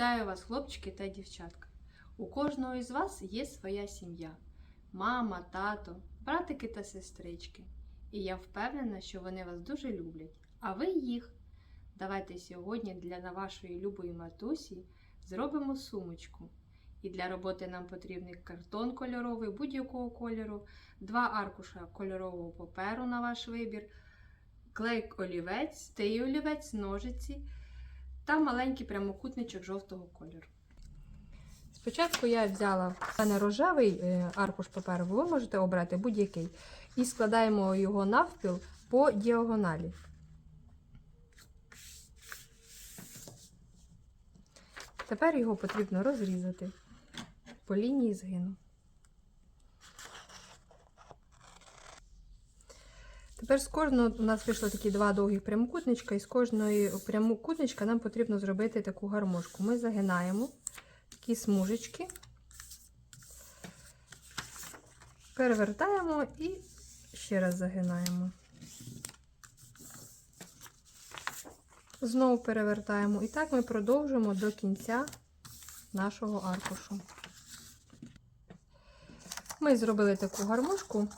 Вітаю вас, хлопчики та дівчатка. У кожного із вас є своя сім'я: мама, тато, братики та сестрички. І я впевнена, що вони вас дуже люблять, а ви їх. Давайте сьогодні для вашої любої матусі зробимо сумочку. І для роботи нам потрібний картон кольоровий будь-якого кольору, два аркуша кольорового паперу на ваш вибір, клей олівець, стей олівець, ножиці та маленький прямокутничок жовтого кольору. Спочатку я взяла в мене рожевий е, аркуш паперу, ви можете обрати будь-який. І складаємо його навпіл по діагоналі. Тепер його потрібно розрізати по лінії згину. Тепер з кожного у нас вийшло такі два довгих прямокутничка, і з кожної прямокутничка нам потрібно зробити таку гармошку. Ми загинаємо такі смужечки, перевертаємо і ще раз загинаємо. Знову перевертаємо. І так ми продовжуємо до кінця нашого аркушу. Ми зробили таку гармошку.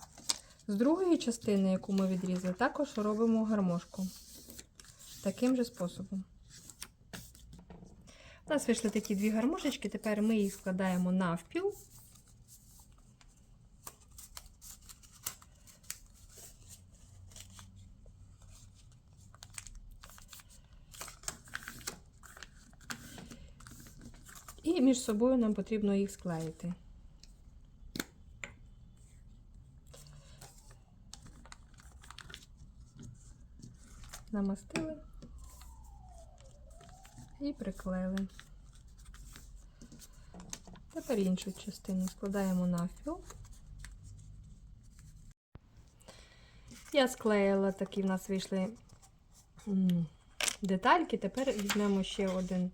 З другої частини, яку ми відрізали, також робимо гармошку. Таким же способом. У нас вийшли такі дві гармошечки, тепер ми їх складаємо навпіл. І між собою нам потрібно їх склеїти. Намастили і приклеїли. Тепер іншу частину складаємо навпіл. Я склеїла такі в нас вийшли детальки. Тепер візьмемо ще один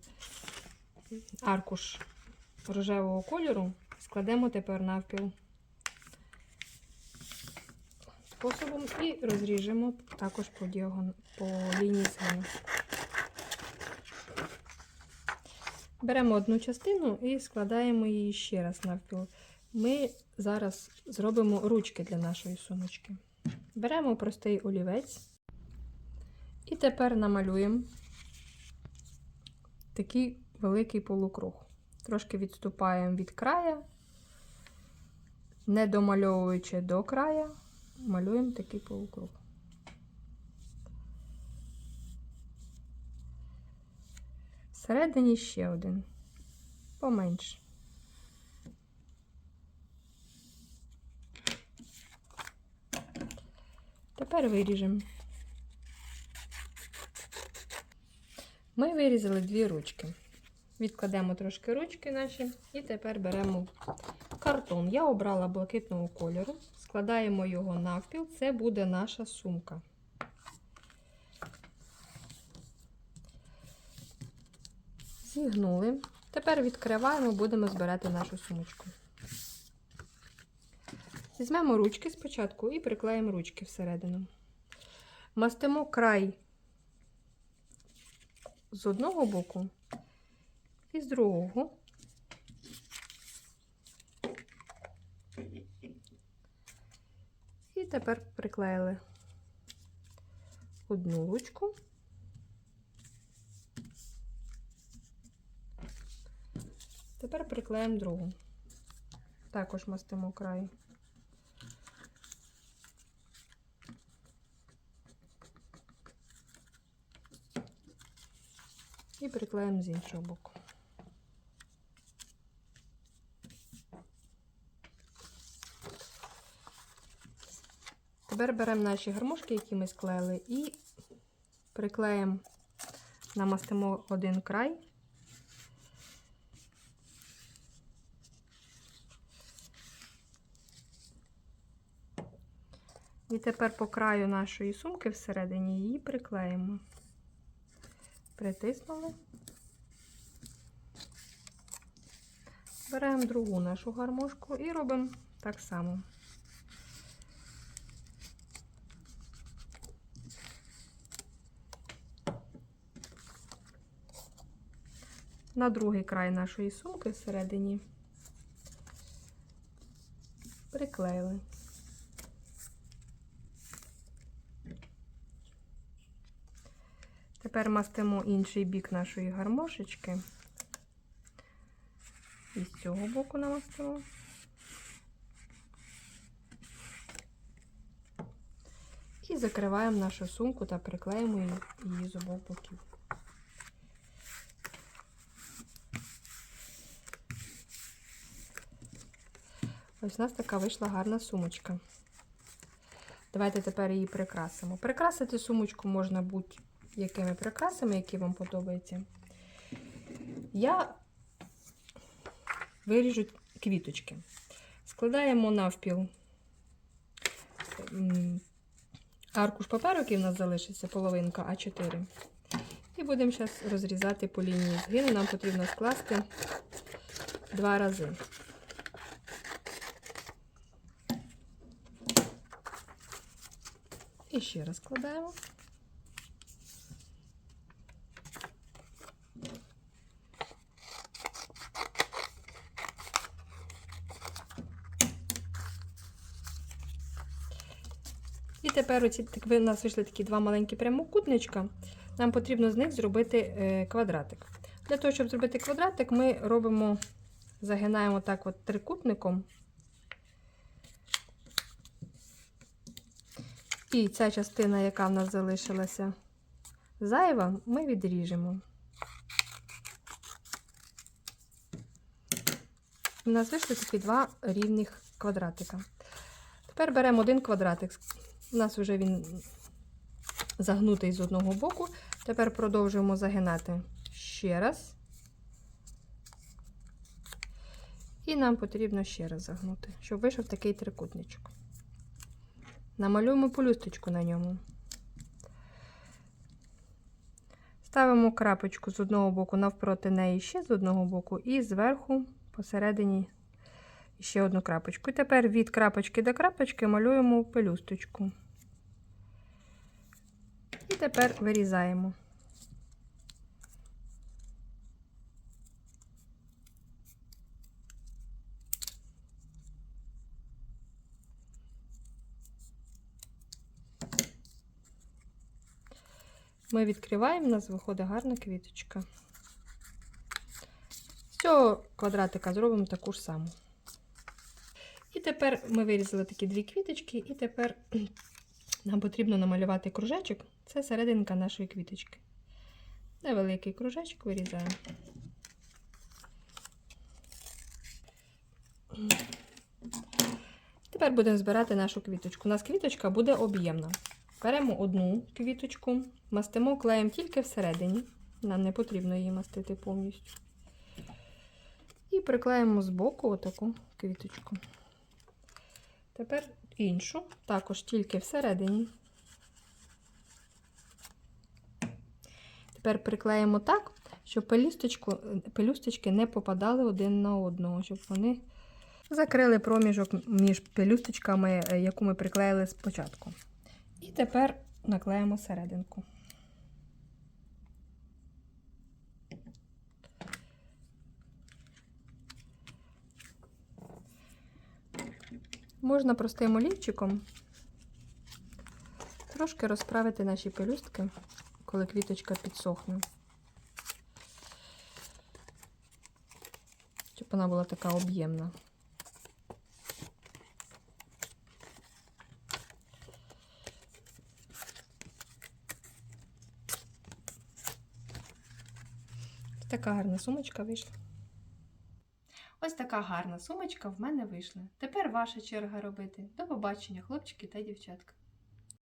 аркуш рожевого кольору, складемо тепер навпіл способом і розріжемо також по, діагон... по лінії згину. Беремо одну частину і складаємо її ще раз навпіл. Ми зараз зробимо ручки для нашої сумочки. Беремо простий олівець і тепер намалюємо такий великий полукруг. Трошки відступаємо від края, не домальовуючи до края малюємо такий полукруг. Всередині ще один, поменше. Тепер виріжемо. Ми вирізали дві ручки. Відкладемо трошки ручки наші і тепер беремо картон. Я обрала блакитного кольору, складаємо його навпіл, це буде наша сумка. Зігнули. Тепер відкриваємо, будемо збирати нашу сумочку. Візьмемо ручки спочатку і приклеїмо ручки всередину. Мастимо край з одного боку і з другого. Тепер приклеїли одну ручку. Тепер приклеїмо другу. Також мастимо край. І приклеїмо з іншого боку. Тепер беремо наші гармошки, які ми склеїли, і приклеїмо, намастимо один край. І тепер по краю нашої сумки всередині її приклеїмо. Притиснули. Беремо другу нашу гармошку і робимо так само. На другий край нашої сумки всередині приклеїли. Тепер мастимо інший бік нашої гармошечки. І з цього боку намастимо. І закриваємо нашу сумку та приклеїмо її- з обох боків. Ось у нас така вийшла гарна сумочка. Давайте тепер її прикрасимо. Прикрасити сумочку можна будь-якими прикрасами, які вам подобаються. Я виріжу квіточки. Складаємо навпіл аркуш паперу, який в нас залишиться, половинка А4. І будемо зараз розрізати по лінії згину. Нам потрібно скласти два рази. І ще раз складаємо. І тепер оці так у нас вийшли такі два маленькі прямокутничка. Нам потрібно з них зробити е, квадратик. Для того, щоб зробити квадратик, ми робимо, загинаємо так от трикутником. І ця частина, яка в нас залишилася зайва, ми відріжемо. У нас вийшли такі два рівних квадратика. Тепер беремо один квадратик. У нас вже він загнутий з одного боку. Тепер продовжуємо загинати ще раз. І нам потрібно ще раз загнути, щоб вийшов такий трикутничок. Намалюємо полюсточку на ньому. Ставимо крапочку з одного боку навпроти неї ще з одного боку, і зверху посередині ще одну крапочку. І тепер від крапочки до крапочки малюємо пелюсточку. І тепер вирізаємо. Ми відкриваємо, у нас виходить гарна квіточка. З цього квадратика зробимо таку ж саму. І тепер ми вирізали такі дві квіточки, і тепер нам потрібно намалювати кружечок. Це серединка нашої квіточки. Невеликий кружечок вирізаємо. Тепер будемо збирати нашу квіточку. У нас квіточка буде об'ємна. Беремо одну квіточку, мастимо клеєм тільки всередині. Нам не потрібно її мастити повністю. І приклеїмо збоку отаку квіточку. Тепер іншу, також тільки всередині. Тепер приклеїмо так, щоб пелюсточки не попадали один на одного, щоб вони закрили проміжок між пелюсточками, яку ми приклеїли спочатку. І тепер наклеїмо серединку. Можна простим олівчиком трошки розправити наші пелюстки, коли квіточка підсохне. Щоб вона була така об'ємна. Така гарна сумочка вийшла. Ось така гарна сумочка в мене вийшла. Тепер ваша черга робити. До побачення, хлопчики та дівчатка.